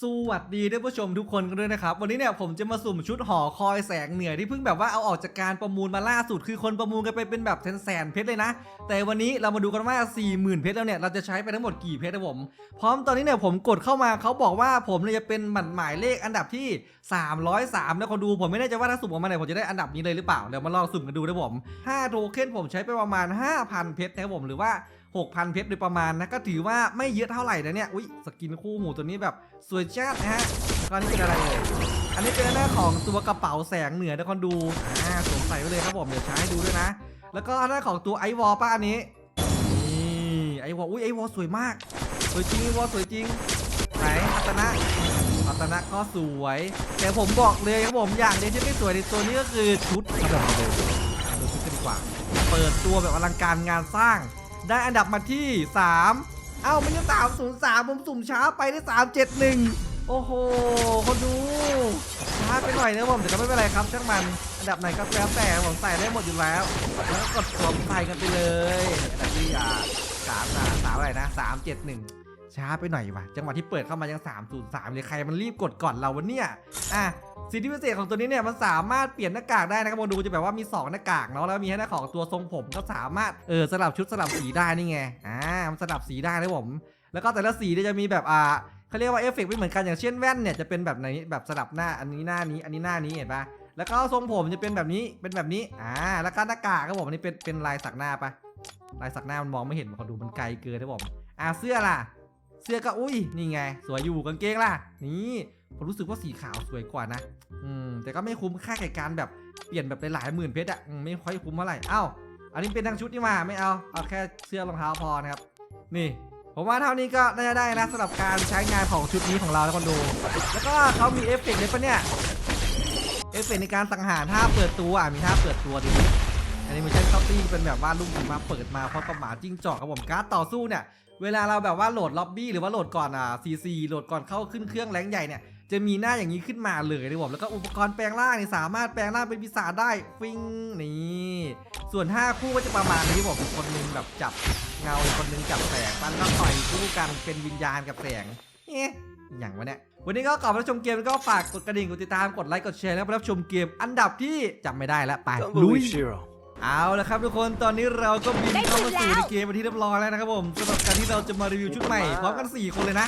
สวัสดีท่านผู้ชมทุกคนกันด้วยนะครับ วันนี้เนี่ยผมจะมาสุ่มชุดหอคอยแสงเหนือที่เพิ่งแบบว่าเอาออกจากการประมูลมาล่าสุดคือคนประมูลกันไปเป็นแบบแสนแสนเพชรเลยนะ แต่วันนี้เรามาดูกันว่า 40,000 เพชรแล้วเนี่ยเราจะใช้ไปทั้งหมดกี่เพชรนะผมพร้อมตอนนี้เนี่ยผมกดเข้ามาเขาบอกว่าผมเนี่ยจะเป็นหมันหมายเลขอันดับที่ 303นะคนดูผมไม่แน่ใจว่าถ้าสุ่มออกมาเนี่ยผมจะได้อันดับนี้เลยหรือเปล่าเดี๋ยวมาลองสุ่มกันดูนะผม5โทเค็นผมใช้ไปประมาณ 5,000 เพชรนะครับผมหรือว่า 6,000 เพชรโดยประมาณนะ ก็ถือว่าไม่เยอะเท่าไหร่นะเนี่ย อุ้ยสกินคู่หูตัวนี้แบบสวยจัดนะฮะก็อันนี้เป็นอะไรเอ่ยอันนี้เป็นหน้าของตัวกระเป๋าแสงเหนือนะคนดูอ่าสวมใส่ไว้เลยครับผมเดี๋ยวใช้ดูด้วยนะ แล้วก็หน้าของตัวไอวอลป้าอันนี้นี่ไอวอลอุ้ยไอวอลสวยมาก สวยจริงไอวอลสวยจริงไหนอัตนะอัตนะก็สวย แต่ผมบอกเลยครับผมอย่างเดียวที่ไม่สวยในตัวนี้ก็คือชุดกระบอกเลยดูชุดกันดีกว่า เปิดตัวแบบอลังการงานสร้าง ได้อันดับมาที่ 3 เอ้าไม่ใช่สามศูนย์สามผมสุ่มช้าไปได้สามเจ็ดหนึ่งโอ้โห คนดูช้าไปหน่อยนะผมแต่ก็ไม่เป็นไรครับช่างมัน อันดับไหนก็แล้วแต่ผมใส่ได้หมดอยู่แล้วแล้วก็กดสวมใส่กันไปเลยอันดับที่อ่าสามอะสามอะไรนะสามเจ็ดหนึ่งช้าไปหน่อยวะจังหวะที่เปิดเข้ามายัง303เลยใครมันรีบกดก่อนเราวะเนี่ยอะ สิทธิพิเศษของตัวนี้เนี่ยมันสามารถเปลี่ยนหน้ากากได้นะครับโมดูจะแบบว่ามี2หน้ากากเนาะแล้วมีให้หน้าของตัวทรงผมก็สามารถเออสลับชุดสลับสีได้นี่ไงอ่ามันสลับสีได้นะผมแล้วก็แต่ละสีเนี่ยจะมีแบบอ่าเขาเรียกว่าเอฟเฟกต์ไม่เหมือนกันอย่างเช่นแว่นเนี่ยจะเป็นแบบไหนแบบสลับหน้าอันนี้หน้านี้ อันนี้หน้านี้เห็นปะแล้วก็ทรงผมจะเป็นแบบนี้เป็นแบบนี้อ่าแล้วก็หน้ากากครับผมอันนี้เป็นเป็นลายสักหน้าปะลายสักหน้ามันมองไม่เห็นขอดูมันไกลเกินนะผมอ่าเสื้อล่ะ เสื้อก็อุ้ยนี่ไง สวยอยู่กางเกงล่ะ นี่ ผมรู้สึกว่าสีขาวสวยกว่านะ อืม แต่ก็ไม่คุ้มค่าแก่การแบบเปลี่ยนแบบหลายหมื่นเพชรอะอืมไม่ค่อยคุ้มเท่าไหร่เอ้าอันนี้เป็นทั้งชุดนี่มาไม่เอา เอาแค่เสื้อรองเท้าพอนะครับ นี่ ผมว่าเท่านี้ก็น่าจะได้นะสำหรับการใช้งานของชุดนี้ของเราแล้วคนดู แล้วก็เขามีเอฟเฟกต์เลยปะเนี่ย เอฟเฟกต์ในการสังหารท่าเปิดตัวอะมีท่าเปิดตัวดิอันนี้มันใช่เข้าตี้เป็นแบบว่าลูกหิมะเปิดมาเพราะกับหมาจิ้งจอกครับผมการ์ดต่อสู้เนี่ย เวลาเราแบบว่าโหลดล็อบบี้หรือว่าโหลดก่อนอะ CC โหลดก่อนเข้าขึ้นเครื่องแรงใหญ่เนี่ย จะมีหน้าอย่างนี้ขึ้นมาเลยนะผมแล้วก็อุปกรณ์แปลงร่างนี่สามารถแปลงร่างเป็นปีศาจได้ฟิงนี่ส่วน 5 คู่ก็จะประมาณนี้ผมอีกคนนึงแบบจับเงาอีกคนนึงจับแสงมันก็ต่อยคู่กันเป็นวิญญาณกับแสงเอ๊ะอย่างวะเนี่ยวันนี้ก็ก่อนรับชมเกมก็ฝากกดกระดิ่งกดติดตามกดไลค์กดแชร์แล้วไปรับชมเกมอันดับที่จำไม่ได้แล้วไป Don't ลุย believe Shiro. เอาละครับทุกคนตอนนี้เราก็บินเข้ามาสู่ในเกมเป็นที่เรียบร้อยแล้วนะครับผมสำหรับการที่เราจะมารีวิวชุดใหม่พร้อมกัน 4 คนเลยนะ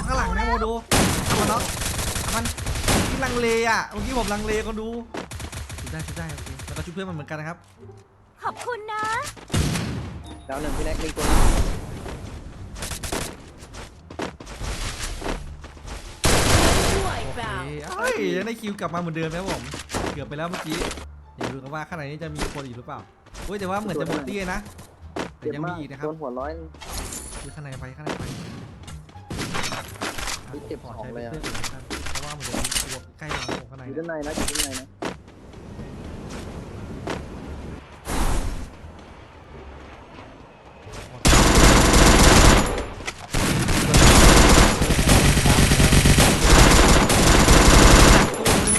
องข้างหลังนะโมดูเอามาเนาะเอามันที่ลังเลอะเมื่อกี้ผมลังเลก็ดูชุดได้ชุดได้โอเคแล้วก็ชุดเพื่อนมันเหมือนกันนะครับขอบคุณนะ ดาวหนึ่งพี่แน็กลิงตัวด้วยโอเปเคล่าเอ้ยยังได้คิวกลับมาเหมือนเดิมนะครับผมเกือบไปแล้วเมื่อกี้เดี๋ยวดูกันว่าข้างในนี้จะมีคนอีกหรือเปล่าเฮ้ยแต่ว่าเหมือนจะหมดตี้นะแต่เจ็บยังมีมากอีกนะครับโดนหัวร้อยดูข้างในไปข้างในไป อุ๊ยเจ็บขอของใช้เลยอะพื่นก่นนะครับเพราะว่ามันจะมีตัวใกล้เราครับผมข้างในอยู่นะด้านในนะอยู่ด้านในนะ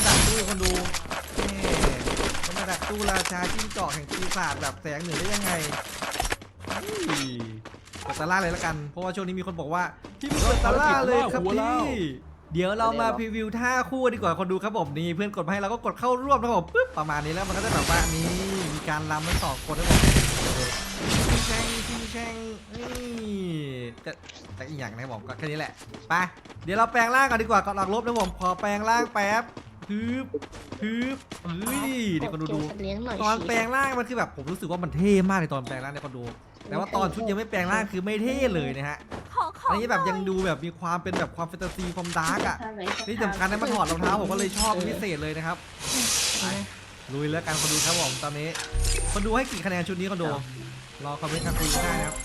ดักตู้คนดูนี่เขามาดักตู้ราชาจิ้งจอกแห่งปีศาจแบบแสงเหนือได้ยังไงเฮ้ยกดตาล่าเลยละกัน เพราะว่าช่วงนี้มีคนบอกว่า พี่ไม่กดตาล่าเลยครับพี่ เดี๋ยวเรามาพรีวิวท่าคู่ดีกว่าคนดูครับผมนี่เพื่อนกดให้เราก็กดเข้าร่วมนะครับผมปึ๊บประมาณนี้แล้วมันก็จะแบบว่านี่มีการรำทั้งสองคนนะผมชิงแชงชิงแชงนี่จะจะอีกอย่างนะผมก็แค่นี้แหละไปเดี๋ยวเราแปลงร่างกันดีกว่าก่อนออกรบนะผมขอแปลงร่างแป๊บฮึบฮึบเฮ้ยเดี๋ยวคนดูดูตอนแปลงร่างมันคือแบบผมรู้สึกว่ามันเท่มากในตอนแปลงร่างในคนดูแต่ว่าตอนชุดยังไม่แปลงร่างคือไม่เท่เลยนะฮะ อขออันนี้แบบยังดูแบบมีความเป็นแบบความแฟนตาซีความดาร์กอะที่สำคัญนะมันถอดรองเท้าผมก็เลยชอบเป็นพิเศษเลยนะครับไปลุยแล้วกันคนดูครับผมตอนนี้คนดูให้กี่คะแนนชุดนี้คนดูรอคอมเมนต์กันคุยกันได้นะครับ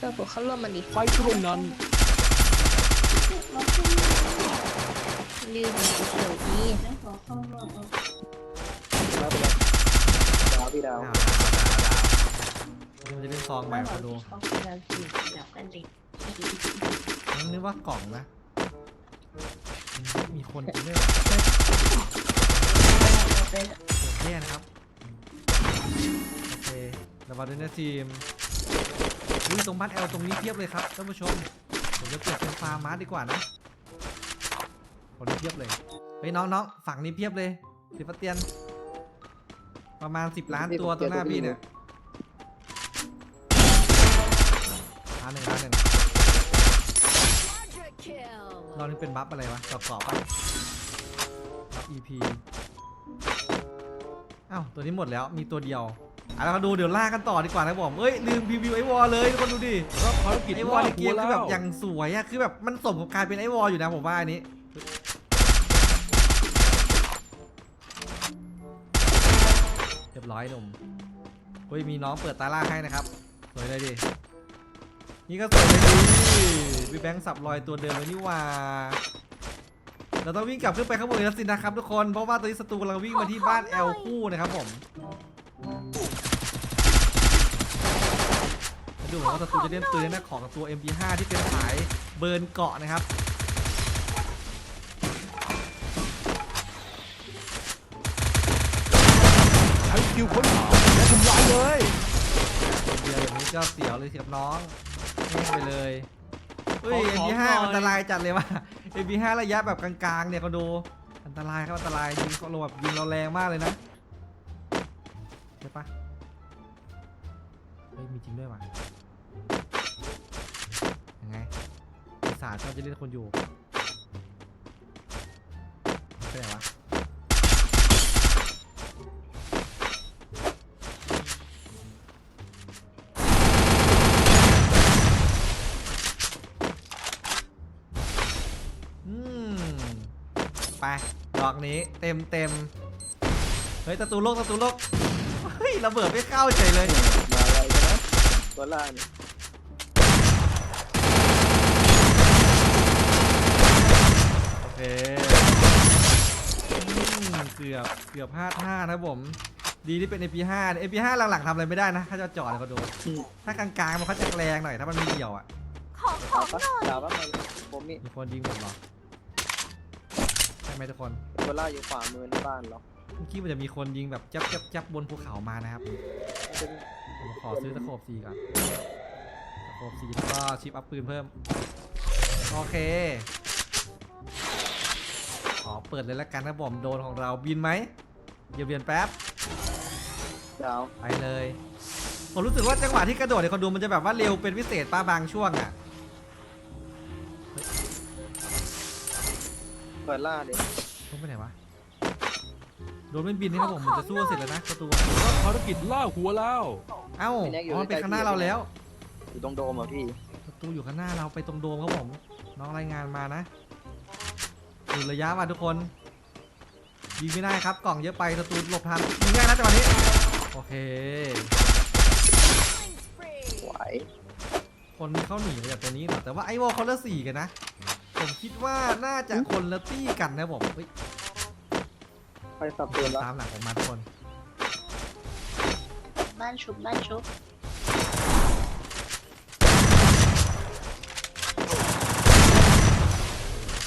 ก็บอกเข้าร่วมมันดิไฟตรงนั้นลืมเฉยนี่แล้วไปเลยดาวพี่ดาวอ้าวนี่ มันจะเป็นซองใหม่คนดูเราสิแบบกันดิผมนึกว่ากล่องนะ มีคนจริงด้วยเท่นะครับระวังด้วยนะทีมอุ้ยตรงบ้านแอลตรงนี้เพียบเลยครับท่านผู้ชม ผมจะเปลี่ยนเป็นฟาร์มมาร์ทดีกว่านะคนนี้เพียบเลย เฮ้ยน้องๆฝั่งนี้เพียบเลยสิบเตียน ประมาณ10ล้านตัวตรงหน้าพี่เนี่ย ล้านหนึ่งล้านหนึ่งเรานี่เป็นบัฟอะไรวะกรอบๆปะบัฟ EP อ้าวตัวนี้หมดแล้วมีตัวเดียวอะเราดูเดี๋ยวล่ากันต่อดีกว่านะผมเอ้ยลืมพรีวิวไอวอลเลยทุกคนดูดิรับภารกิจไอวอลในเกมคือแบบอย่างสวยอะคือแบบมันสมกับการเป็นไอวอลอยู่นะผมว่าอันนี้เรียบร้อยหนุ่มเฮ้ยมีน้องเปิดตาล่าให้นะครับสวยเลยดิ นี่ก็สวยเลยดิพี่แบงค์สับรอยตัวเดิมเลยนี่หว่า เราต้องวิ่งกลับขึ้นไปข้างบนอีกแล้วสินะครับทุกคน เพราะว่าตอนนี้ศัตรูกำลังวิ่งมาที่บ้านแอลคู่นะครับผมมาดูเหมือนว่าศัตรูจะเล่นปืนนะของตัว MP5 ที่เป็นสายเบิร์นเกาะนะครับใช้คิวค้นหาและทำลายเลยเดียวอย่างนี้ก็เสียวเลยสิครับน้อง แห้งไปเลยเฮ้ย ขอของ MP5 หน่อย อันตรายจัดเลยว่ะ MP5 ระยะแบบกลางๆเนี่ยก็ดู อันตรายครับอันตรายยิงเขาลงแบบยิงเราแรงมากเลยนะใช่ปะเฮ้ยมีจริงด้วยว่ะยังไงปีศาจชอบจะเล่นคนอยู่ไปไหนวะ ไปดอกนี้เต็มเต็มเฮ้ยตะตูโลกตะตูโลกเฮ้ยระเบิดไม่เข้าเฉยเลยมาอะไรกันนะตัวล่างเนี่ยโอเคอืมเกือบเกือบพลาดท่านะครับผม ดีที่เป็น MP5 เนี่ย MP5 หลังๆทำอะไรไม่ได้นะถ้าจะจอดเขาดูถ้ากลางๆมันเขาจะแรงหน่อยถ้ามันมีเดี่ยวอะดาวปะดาวปะมันผมมีมีคนยิงผมเหรอใช่ไหมทุกคนตัวล่างอยู่ขวามือในบ้านเหรอเมื่อกี้มันจะมีคนยิงแบบจับจับจับบนภูเขามานะครับเป็นผมขอซื้อตะโขบสีก่อนตะโขบสีแล้วก็ชิปอัพปืนเพิ่ม โอเค ขอเปิดเลยละกันนะผมโดนของเราบินไหมเดี๋ยวเบียนแป๊บ ดาว ไปเลย ผมรู้สึกว่าจังหวะที่กระโดดในคอนโดมันจะแบบว่าเร็วเป็นพิเศษป้าบางช่วงอะ เปิดล่าดิต้องไปไหนวะโดนไม่บินนะครับผมมันจะสู้เสร็จแล้วนะประตูอะรับภารกิจล่าหัวแล้ว เอ้าอ๋อมันเป็นข้างหน้าเราแล้ว อยู่ตรงโดมเหรอพี่ประตูอยู่ข้างหน้าเราไปตรงโดมครับผมน้องรายงานมานะดูระยะมาทุกคนยิงไม่ได้ครับกล่องเยอะไปศัตรูหลบทันยิงง่ายนะจังหวะนี้โอเค ไหวคนนี้เขาหนีมาจากตัวนี้เหรอแต่ว่าไอ้วอลคนละสี่กันนะ ผมคิดว่าน่าจะคนละตี้กันนะผมเฮ้ยไปสับเตือนแล้วตามหลังผมมาทุกคนบ้านชุบบ้านชุบ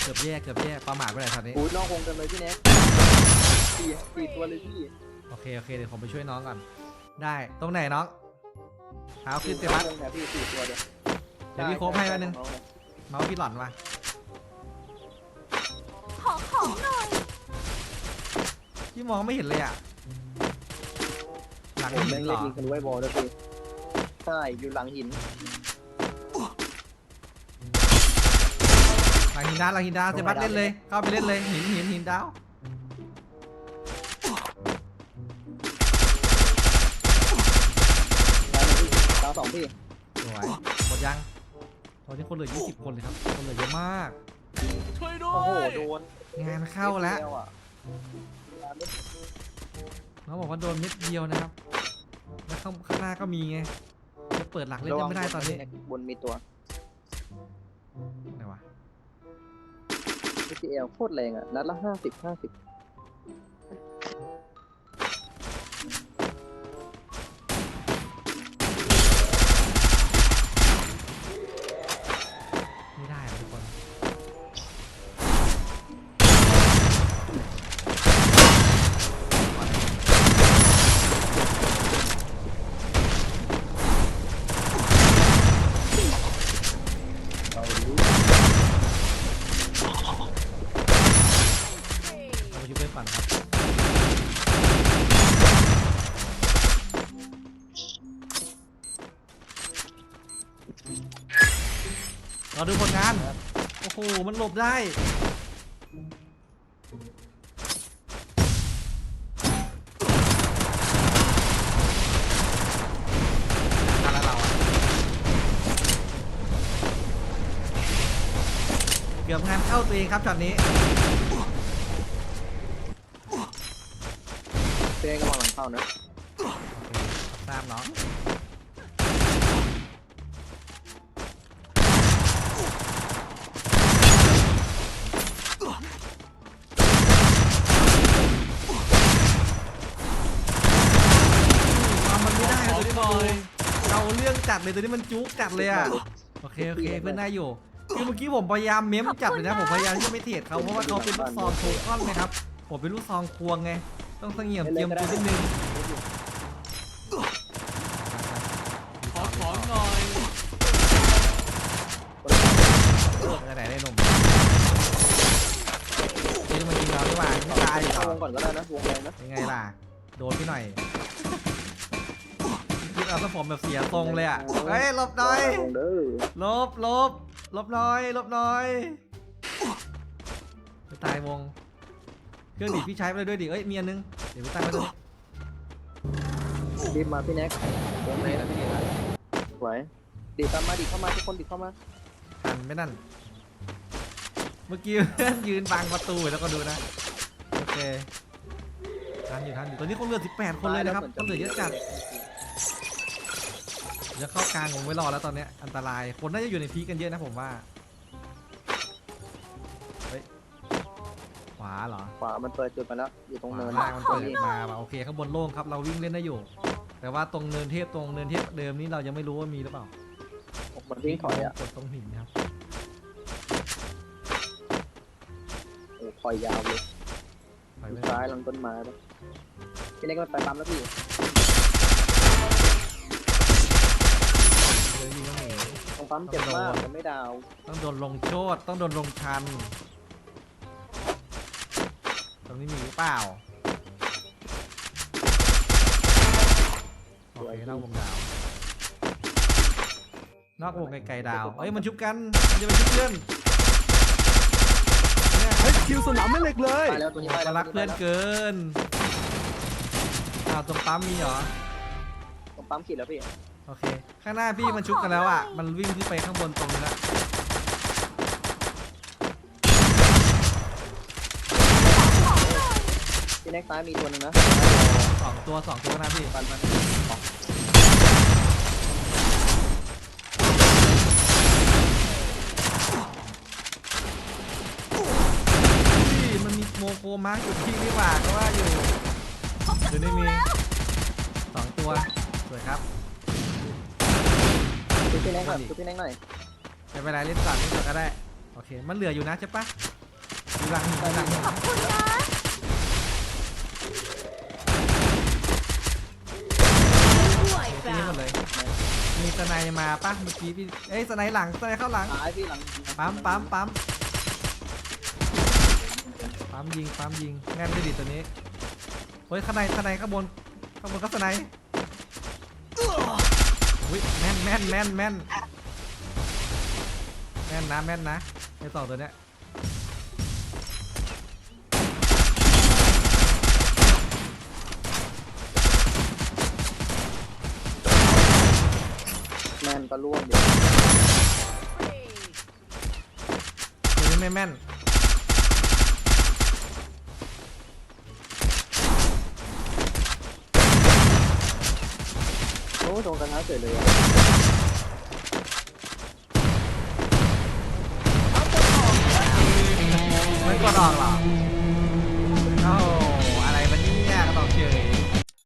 เกือบแย่เกือบแย่ประมาทไปไหนตอนนี้อุ้ยนอกวงกันเลยพี่แน็กสี่สี่ตัวเลยพี่โอเคโอเคเดี๋ยวผมไปช่วยน้องก่อน ได้ตรงไหนน้องเท้าขึ้นเตะบัสวงเนี่ยพี่สี่ตัวเดียวเดี๋ยวพี่โค้งให้แป๊บนึงของน้อเลยเมาส์พี่หล่อนมา ขอของหน่อยพี่มองไม่เห็นเลยอะ หลังผมหิแม่นงเหรเล่นอยิงทะลุไอ้บอลด้วยพี่ใช่อยู่หลังหินหลังหินดาวหลังหินดาวเตะบัสเล่นเลย เข้าไปเล่นเลยหินหินหินดาวดาวหนึ่งพี่ดาวสองพี่สวยหมดยังตอนนี้คนเหลือ 20 คนเลยครับ คนเหลือเยอะมาก ช่วยด้วโอ้โหยโดนงานเข้าแล้วเดียอะดาวไม่น้องบอกว่าโดนเม็ดเดียวนะครับแล้วข้างข้างหน้าก็มีไงจะเปิดหลังเล่นยังไม่ได้ตอนนี้บนมีตัวไหนวะ PTL โคตรแรงอะนัดละห้าสิบห้าสิบ รอดูผลงาน โอ้โห มันหลบได้มาแล้วเราอะเกือบงานเข้าตัวเองครับช็อตนี้ เต้กำลังหลังเข้านะทราบเนาะความมันไม่ได้เลยตัวนี้เราเรื่องจั ดเลยตัวนี้มันจุกจัดเลยอะโอเคโอเคเพื่อนได้อยู่คือเมื่อกี้ผมพยายามเม้มจับเลยนะผมพยายามที่จะไม่เทรดเขาเพราะว่าเขาเป็นลูกซองโทคอนนะครับผมเป็นลูกซองควงไงต้องเสงี่ยมเตรียมตัวนิดนึงขอของหน่อยเลิกอะไรได้หนุ่มนี่มันยิงเราดีกว่าไม่ตายเหรเข้าอวงก่อนก็ได้นะวงแรงนะยังไงล่ะโดนพี่หน่อย คิดเอาสมผมแบบเสียทรงเลยอะเฮ้ยหลบหน่อยวงเด้อหลบหลบหลบหน่อยหลบหน่อยไปตายวง เครื่องดีดพี่ใช้ไปเลยด้วยดิเอ้ยมีอันนึง เดี๋ยวไปตั้งไว้ตรงนี้รีบมาพี่แน็กวงไหนนะพี่นะไหวดีดตามมาดีดเข้ามาทุกคนดีดเข้ามาทันไม่นั่น เมื่อกี้เพื่อนยืนบังประตูแล้วก็ดูนะ โอเคทันอยู่ทันอยู่ตอนนี้คนเหลือ18 คนเลยนะครับคนเหลือเยอะจัด เดี๋ยวเข้ากลางผมไม่รอแล้วตอนเนี้ยอันตรายคนน่าจะอยู่ในพีคกันเยอะนะผมว่าเฮ้ยขวาเหรอขวามันเปิดจุดมาแล้วอยู่ตรงขเนิวานล่างมันเปิดมาว่ะโอเคข้างบนโล่งครับเราวิ่งเล่นได้อยู่ แต่ว่าตรงเนินเทพตรงเนินเทพเดิมนี้เรายังไม่รู้ว่ามีหรือเปล่ามันวิ่งถอยอะกดตรงหินครับโอ้ถอยยาวเลยถอยไปซ้ายหลังต้นไม้ปะพี่แน็กมันไปปั๊มแล้วพี่ เลยยิงก็หนีตรงปั๊มเจ็บมากแต่ไม่ดาวต้องโดนลงโทษต้องโดนลงชัน ตรงนี้มีหรือเปล่าโอเคนอกวงดาวนอกวงไกลๆดาว เอ้ยมันชุบกัน มันจะไปชุบเพื่อนเนี่ยเฮ้ยคิวสนามแม่เหล็กเลยตายแล้วตัวนี้ตายก็แล้วรักเพื่อนเกินอ้าวตรงปั๊มมีเหรอ ตรงปั๊มขีดแล้วพี่ โอเค ข้างหน้าพี่มันชุบกันแล้วอะ มันวิ่งขึ้นไปข้างบนตรงนี้ละพี่แน็กซ้ายมีตัวหนึงนะสองตัวสองตัวนะพี่ปันมันพี่มันมีโมโกมาร์กอยู่ที่นี่หว่าก็ว่าอยู่เดี๋ยวนี้มีสองตัว สวยครับ ดูพี่แน็กหน่อยดูพี่แน็กหน่อยไม่เป็นไรเล่นก่อนเล่นก่อนก็ได้โอเคมันเหลืออยู่นะใช่ปะอยู่หลังหินอยู่หลังหินขอบคุณนะด้วยที่นี่หมดเลย มีสไนด์มาปะเมื่อกี้พี่เอ้ยสไนด์หลังสไนด์เข้าหลังซ้ายพี่หลังปั๊มปั๊มปั๊มปั๊มยิงปั๊มยิงแง่นไม่ดีตัวนี้เฮ้ยข้างในข้างในข้างบนข้างบนก็สไนด์ อุ้ยแม่นแม่นแม่นแม่นแม่นนะแม่นนะไอสองตัวเนี้ยแมนก็ร่วงเดี๋ยวตัวนี้ไม่แม่น อ้โดนกันท้าเฉยเลยอะไม่กดออกหรอโอ้โหอะไรมันเนี่ยก็ต้องเฉย